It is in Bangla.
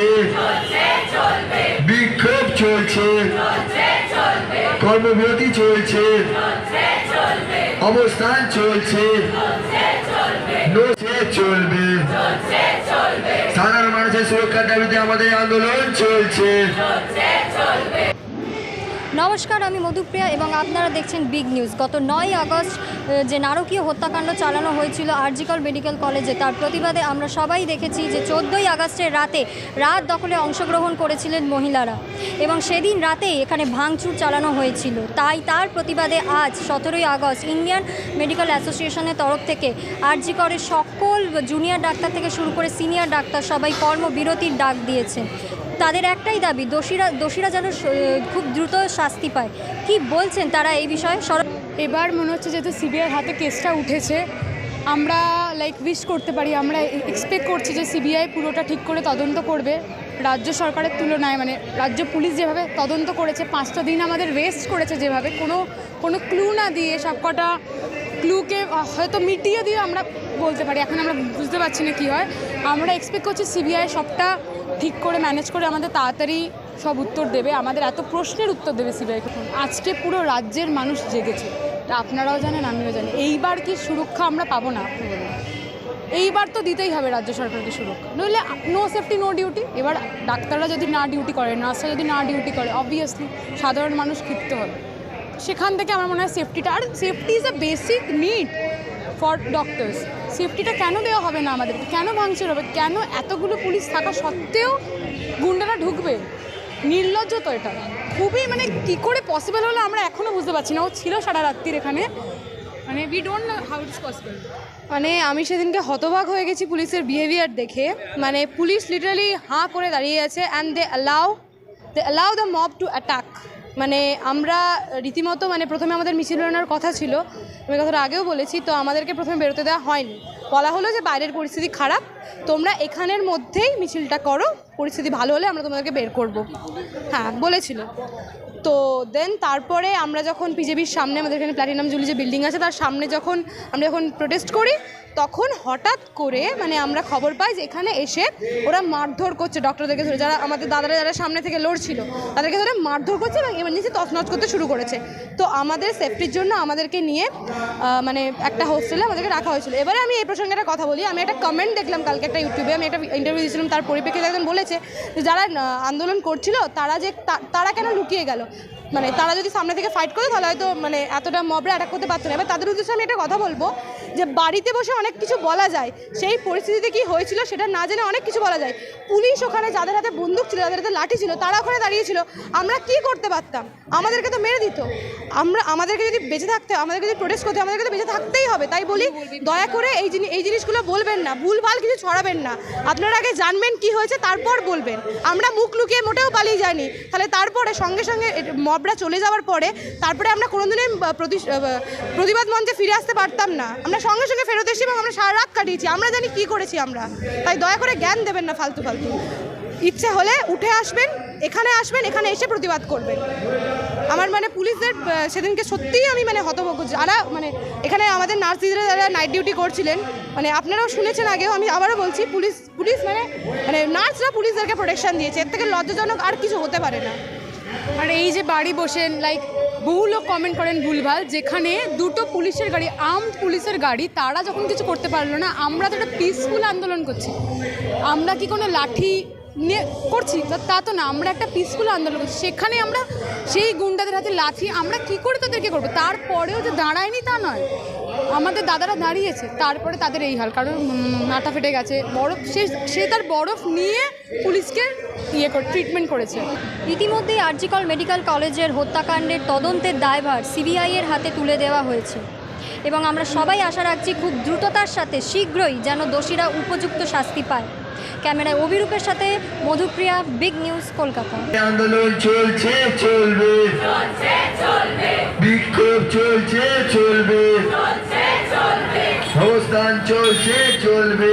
চলছে বিক্ষোভ চলছে। কর্মবিরতি চলছে। অবস্থান চলছে। চলবে। সাধারণ মানুষের সুরক্ষার দাবিতে আমাদের আন্দোলন চলছে। নমস্কার, আমি মধুপ্রিয়া এবং আপনারা দেখছেন বিগ নিউজ গত নয় আগস্ট যে নারকীয় হত্যাকাণ্ড চালানো হয়েছিল আরজিকল মেডিকেল কলেজে, তার প্রতিবাদে আমরা সবাই দেখেছি যে চোদ্দোই আগস্টের রাতে রাত দখলে অংশগ্রহণ করেছিলেন মহিলারা এবং সেদিন রাতেই এখানে ভাঙচুর চালানো হয়েছিল। তাই তার প্রতিবাদে আজ সতেরোই আগস্ট ইন্ডিয়ান মেডিকেল অ্যাসোসিয়েশনের তরফ থেকে আরজিকরের সকল জুনিয়র ডাক্তার থেকে শুরু করে সিনিয়র ডাক্তার সবাই কর্মবিরতির ডাক দিয়েছেন। তাদের একটাই দাবি, দোষীরা দোষীরা যেন খুব দ্রুত শাস্তি পায়। কি বলছেন তারা এই বিষয়ে? এবার মনে হচ্ছে যেহেতু সিবিআইয়ের হাতে কেসটা উঠেছে, আমরা লাইক উইশ করতে পারি। আমরা এক্সপেক্ট করছি যে সিবিআই পুরোটা ঠিক করে তদন্ত করবে। রাজ্য সরকারের তুলনায় মানে রাজ্য পুলিশ যেভাবে তদন্ত করেছে, পাঁচটা দিন আমাদের রেস্ট করেছে যেভাবে, কোনো কোনো ক্লু না দিয়ে সবকটা ক্লুকে হয়তো মিটিয়ে দিয়ে আমরা বলতে পারি। এখন আমরা বুঝতে পারছি না কী হয়। আমরা এক্সপেক্ট করছি সিবিআই সবটা ঠিক করে ম্যানেজ করে আমাদের তাড়াতাড়ি সব উত্তর দেবে। আমাদের এত প্রশ্নের উত্তর দেবে সিবিআই আজকে পুরো রাজ্যের মানুষ জেগেছে। আপনারাও জানেন, আমিও জানি। এইবার কি সুরক্ষা আমরা পাবো না? এইবার তো দিতেই হবে রাজ্য সরকারকে সুরক্ষা। নইলে নো সেফটি নো ডিউটি এবার ডাক্তাররা যদি না ডিউটি করে নার্সরা যদি না ডিউটি করে অবভিয়াসলি সাধারণ মানুষ ক্ষিপ্ত হবে। সেখান থেকে আমার মনে হয় সেফটিটা আর safety is a basic need for doctors. সেফটিটা কেন দেওয়া হবে না আমাদের কেন ভাঙচুর হবে? কেন এতগুলো পুলিশ থাকা সত্ত্বেও গুন্ডারা ঢুকবে? নির্লজ্জ তো এটা। খুবই মানে কি করে পসিবল হলো আমরা এখনও বুঝতে পারছি না। ও ছিল সারা রাত্রির এখানে। মানে we don't know how it's possible মানে আমি সেদিনকে হতবাক হয়ে গেছি পুলিশের বিহেভিয়ার দেখে। মানে পুলিশ লিটারালি হাঁ করে দাঁড়িয়ে আছে and they allow they allow the mob to attack মানে আমরা রীতিমতো মানে প্রথমে আমাদের মিছিল বেরোনোর কথা ছিল। আমি কথাটা আগেও বলেছি, তো আমাদেরকে প্রথমে বেরোতে দেওয়া হয়নি। বলা হলো যে বাইরের পরিস্থিতি খারাপ, তোমরা এখানের মধ্যেই মিছিলটা করো, পরিস্থিতি ভালো হলে আমরা তোমাদেরকে বের করব। হ্যাঁ বলেছিল। তো দেন তারপরে আমরা যখন বিজেপির সামনে আমাদের এখানে প্ল্যাটিনাম জুলি যে বিল্ডিং আছে, তার সামনে যখন আমরা যখন প্রোটেস্ট করি তখন হঠাৎ করে মানে আমরা খবর পাই যে এখানে এসে ওরা মারধর করছে ডক্টরদেরকে ধরে, যারা আমাদের দাদারা যারা সামনে থেকে লড়ছিল, তাদেরকে ধরে মারধর করছে এবং এমার্জেন্সি তছনছ করতে শুরু করেছে। তো আমাদের সেফটির জন্য আমাদেরকে নিয়ে মানে একটা হোস্টেলে আমাদেরকে রাখা হয়েছিল। এবারে আমি এই প্রসঙ্গে একটা কথা বলি, আমি একটা কমেন্ট দেখলাম কালকে একটা ইউটিউবে আমি একটা ইন্টারভিউ দিয়েছিলাম, তার পরিপ্রেক্ষিতে একজন বলেছে যে যারা আন্দোলন করছিল, তারা যে তারা কেন লুকিয়ে গেল? মানে তারা যদি সামনে থেকে ফাইট করে, তাহলে হয়তো মানে এতটা মবরা অ্যাটাক করতে পারতো না। এবার তাদের উদ্দেশ্যে আমি একটা কথা বলব যে বাড়িতে বসে অনেক কিছু বলা যায়, সেই পরিস্থিতিতে কি হয়েছিল সেটা না জেনে অনেক কিছু বলা যায়। পুলিশ ওখানে যাদের হাতে বন্দুক ছিল, যাদের হাতে লাঠি ছিল, তারা ওখানে দাঁড়িয়েছিল আমরা কি করতে পারতাম? আমাদেরকে তো মেরে দিত। আমরা, আমাদেরকে যদি বেঁচে থাকতে, আমাদেরকে যদি প্রোটেস্ট করতে, আমাদেরকে তো বেঁচে থাকতেই হবে। তাই বলি, দয়া করে এই জিনিস এই জিনিসগুলো বলবেন না। ভুলভাল কিছু ছড়াবেন না। আপনারা আগে জানবেন কি হয়েছে, তারপর বলবেন। আমরা মুখ লুকিয়ে মোটেও পালিয়ে যাইনি। তাহলে তারপরে সঙ্গে সঙ্গে মবরা চলে যাওয়ার পরে, তারপরে আমরা কোনোদিনই প্রতিবাদ মঞ্চে ফিরে আসতে পারতাম না। আমরা সঙ্গে সঙ্গে ফেরত এসেছি এবং আমরা সারা রাত কাটিয়েছি। আমরা জানি কি করেছি আমরা। তাই দয়া করে জ্ঞান দেবেন না ফালতু ফালতু। ইচ্ছে হলে উঠে আসবেন, এখানে আসবেন, এখানে এসে প্রতিবাদ করবেন। আমার মানে পুলিশদের সেদিনকে সত্যিই আমি মানে হতভম্ব যারা মানে এখানে আমাদের নার্স দিদিরা যারা নাইট ডিউটি করছিলেন মানে আপনারাও শুনেছেন আগেও আমি আবারও বলছি, পুলিশ পুলিশ মানে মানে নার্সরা পুলিশদেরকে প্রোটেকশন দিয়েছে। এর থেকে লজ্জাজনক আর কিছু হতে পারে না। আর এই যে বাড়ি বসেন লাইক বহু লোক কমেন্ট করেন ভুলভাল, যেখানে দুটো পুলিশের গাড়ি আর্মড পুলিশের গাড়ি, তারা যখন কিছু করতে পারল না, আমরা তো একটা পিসফুল আন্দোলন করছি। আমরা কি কোনো লাঠি নিয়ে করছি? তা, তো না, আমরা একটা পিসফুল আন্দোলন করছি। সেখানে আমরা সেই গুন্ডাদের হাতে লাঠি আমরা কি করে তাদেরকে করব? তারপরেও যে দাঁড়ায়নি তা নয়। আমাদের দাদারা দাঁড়িয়েছে তারপরে তাদের এই হাল কারণ মাথা ফেটে গেছে। বরফ সে সে তার বরফ নিয়ে পুলিশকে ইয়ে করে ট্রিটমেন্ট করেছে। ইতিমধ্যেই আরজিকল মেডিকেল কলেজের হত্যাকাণ্ডের তদন্তের দায়ভার সিবিআই এর হাতে তুলে দেওয়া হয়েছে। এবং আমরা সবাই আশা রাখছি খুব দ্রুততার সাথে শীঘ্রই যেন দোষীরা উপযুক্ত শাস্তি পায়। ক্যামেরায় অভিরূপের সাথে মধুপ্রিয়া বিগ নিউজ কলকাতা। আন্দোলন চলছে চলবে। বিক্ষোভ চলবে